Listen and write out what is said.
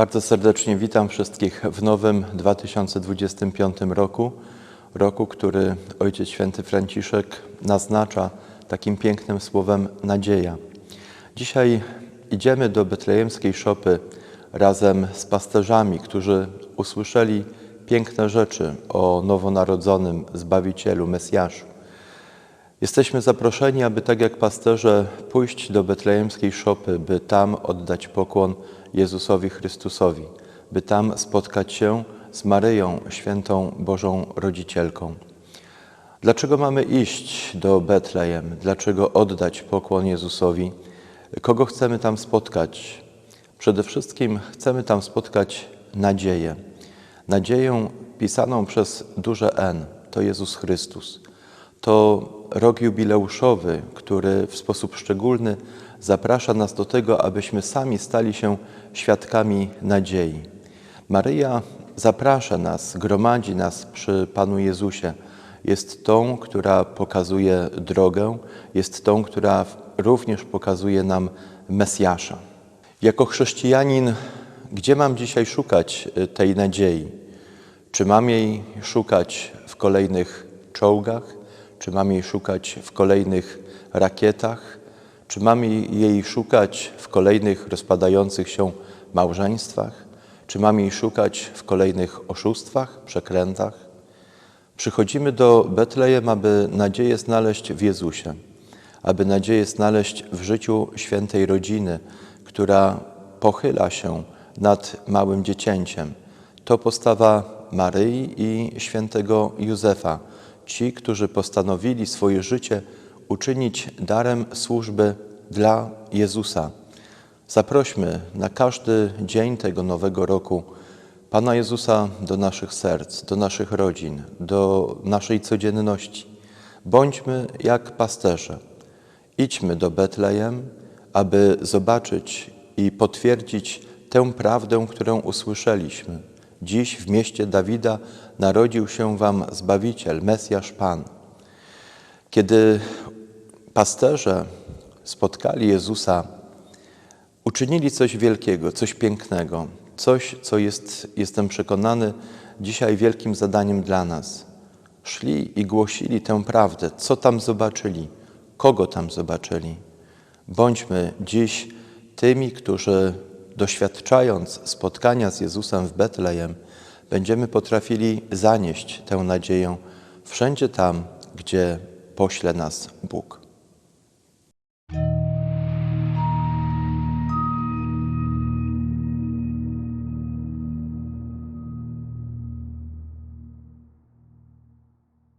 Bardzo serdecznie witam wszystkich w nowym 2025 roku, roku, który Ojciec Święty Franciszek naznacza takim pięknym słowem nadzieja. Dzisiaj idziemy do betlejemskiej szopy razem z pasterzami, którzy usłyszeli piękne rzeczy o nowonarodzonym Zbawicielu, Mesjaszu. Jesteśmy zaproszeni, aby tak jak pasterze pójść do betlejemskiej szopy, by tam oddać pokłon Jezusowi Chrystusowi, by tam spotkać się z Maryją, świętą Bożą Rodzicielką. Dlaczego mamy iść do Betlejem? Dlaczego oddać pokłon Jezusowi? Kogo chcemy tam spotkać? Przede wszystkim chcemy tam spotkać nadzieję. Nadzieję pisaną przez duże N, to Jezus Chrystus. To rok jubileuszowy, który w sposób szczególny zaprasza nas do tego, abyśmy sami stali się świadkami nadziei. Maryja zaprasza nas, gromadzi nas przy Panu Jezusie. Jest tą, która pokazuje drogę, jest tą, która również pokazuje nam Mesjasza. Jako chrześcijanin, gdzie mam dzisiaj szukać y, tej nadziei? Czy mam jej szukać w kolejnych czołgach? Czy mam jej szukać w kolejnych rakietach? Czy mam jej szukać w kolejnych rozpadających się małżeństwach? Czy mam jej szukać w kolejnych oszustwach, przekrętach? Przychodzimy do Betlejem, aby nadzieję znaleźć w Jezusie, aby nadzieję znaleźć w życiu świętej rodziny, która pochyla się nad małym dziecięciem. To postawa Maryi i świętego Józefa, ci, którzy postanowili swoje życie uczynić darem służby dla Jezusa. Zaprośmy na każdy dzień tego nowego roku Pana Jezusa do naszych serc, do naszych rodzin, do naszej codzienności. Bądźmy jak pasterze. Idźmy do Betlejem, aby zobaczyć i potwierdzić tę prawdę, którą usłyszeliśmy. Dziś w mieście Dawida narodził się Wam Zbawiciel, Mesjasz Pan. Kiedy pasterze spotkali Jezusa, uczynili coś wielkiego, coś pięknego, coś, co jest, jestem przekonany, dzisiaj wielkim zadaniem dla nas. Szli i głosili tę prawdę, co tam zobaczyli, kogo tam zobaczyli. Bądźmy dziś tymi, którzy doświadczając spotkania z Jezusem w Betlejem, będziemy potrafili zanieść tę nadzieję wszędzie tam, gdzie pośle nas Bóg.